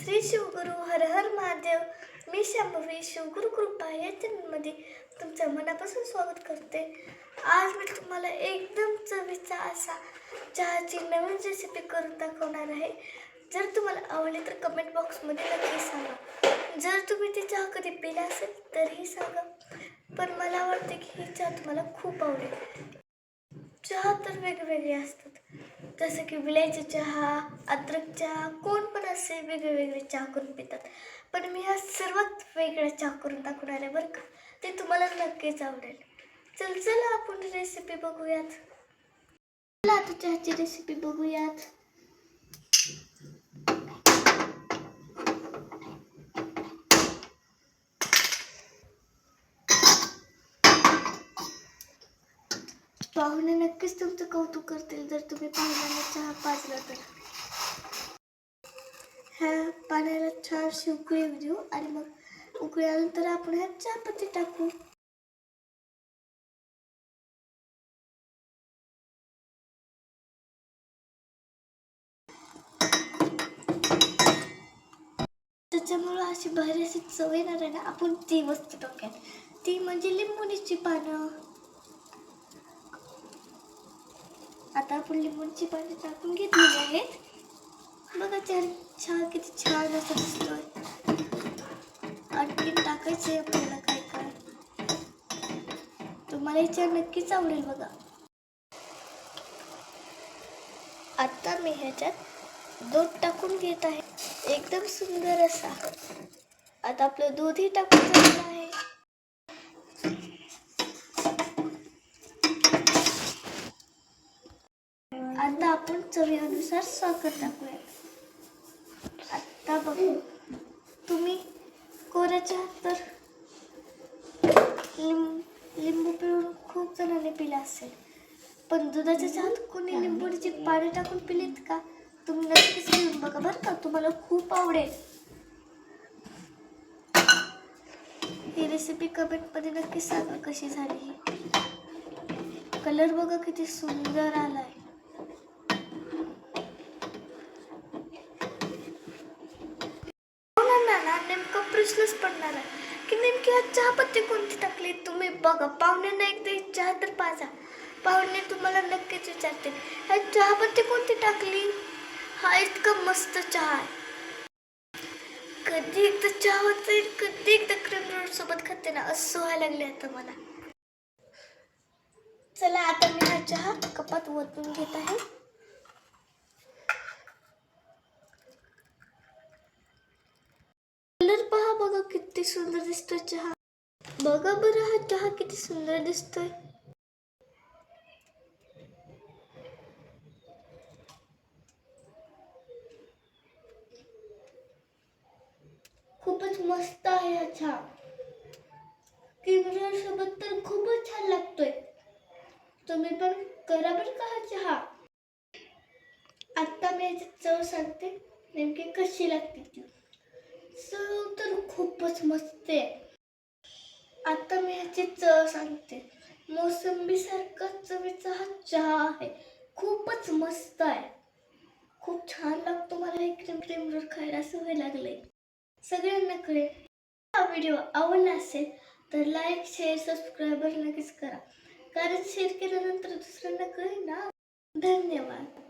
श्री शिवगुरु हर हर महादेव. मी शंभवी शिवगुरु कृपा या चॅनलमध्ये तुमचं मनापासून स्वागत करते. आज मी तुम्हाला एकदम चवीचा असा चहाची नवीन रेसिपी करून दाखवणार आहे. जर तुम्हाला आवडली तर कमेंट बॉक्समध्ये नक्की सांगा. जर तुम्ही ती चहा कधी पिला असेल तरीही सांगा. पण मला वाटते की ही चहा तुम्हाला खूप आवडेल. चहा तर वेगवेगळे असतात. जसं की विलायची चहा अद्रक चहा कोण पण असे वेगळे वेगळे चहा करून पितात. पण मी हा सर्वात वेगळा चहा करून दाखवणार आहे बरं का. ते तुम्हाला नक्कीच आवडेल. चल चला आपण रेसिपी बघूयात. चला आता चहाची रेसिपी बघूयात. पाहुणे नक्कीच तुमचं कौतुक करतील जर तुम्ही पाहुण्यांना चहा पाजला तर. पाण्याला छानशी उकळी देऊ आणि मग उकळी आल्यानंतर आपण ह्या चहापत्ती टाकू. त्याच्यामुळं अशी भारी अशी चव येणार आहे ना आपण ती वस्तू टाकूयात ती म्हणजे लिंबुनीची पानं. आता आपण लिंबूची पाने टाकून घेतलेली आहेत. छान छान किती छान असं दिसतोय आणखी टाकायचंय आपल्याला काय काय तुम्हाला ही चहा नक्कीच आवडेल बघा आता मी ह्याच्यात दूध टाकून घेत आहे एकदम सुंदर असा आता आपलं दूधही टाकून झालेलं आहे आता आपण चवीनुसार साखर टाकूया बघू. तुम्ही कोऱ्याच्या तर लिंब लिंबू पिळून खूप जणांनी पिला असेल. पण दुधाच्या चहात कोणी लिंबूची पाणी टाकून पिलीत का? तुम्ही नक्कीच पिऊन बघा बरं का. तुम्हाला खूप आवडेल. ही रेसिपी कमेंटमध्ये नक्की सांगा कशी झाली. ही कलर बघा किती सुंदर आलाय पाहुण्यांना ना नेमका प्रश्नच पडणार आहे. की नेमकी आज चहापत्ती कोणती टाकली? तुम्ही बघा पाहुण्यांना एकदा चहा तर पाजा. पाहुणे तुम्हाला नक्कीच विचारतील आज चहापत्ती कोणती टाकली? हा इतका मस्त चहा आहे. कधी एकदा चहा होते कधी एकदा क्रीम रोड सोबत खाते ना असं व्हायला लागले आता मला. चला आता मी हा चहा कपात ओतून घेत आहे कलर पहा बघा किती सुंदर दिसतोय चहा. बघा बरं हा चहा किती सुंदर दिसतोय. खूपच मस्त आहे हा चहा. किंग्रर सोबत तर खूपच छान लागतोय. तुम्ही पण करा बरं का हा चहा. आता मी याची चव सांगते. नेमकी कशी लागते ती. चव तर खूपच मस्त आहे. आता मी ह्याची चव सांगते. मोसंबीसारखा चवीचा हा चहा आहे. खूपच मस्त आहे. खूप छान लागतो मला हे क्रीम क्रीम रोल खायला सवय लागले सगळ्यांना कळेल. हा व्हिडिओ आवडला असेल तर लाईक शेअर सबस्क्राईबर नक्कीच करा. कारण शेअर केल्यानंतर दुसऱ्यांना कळेल ना. धन्यवाद.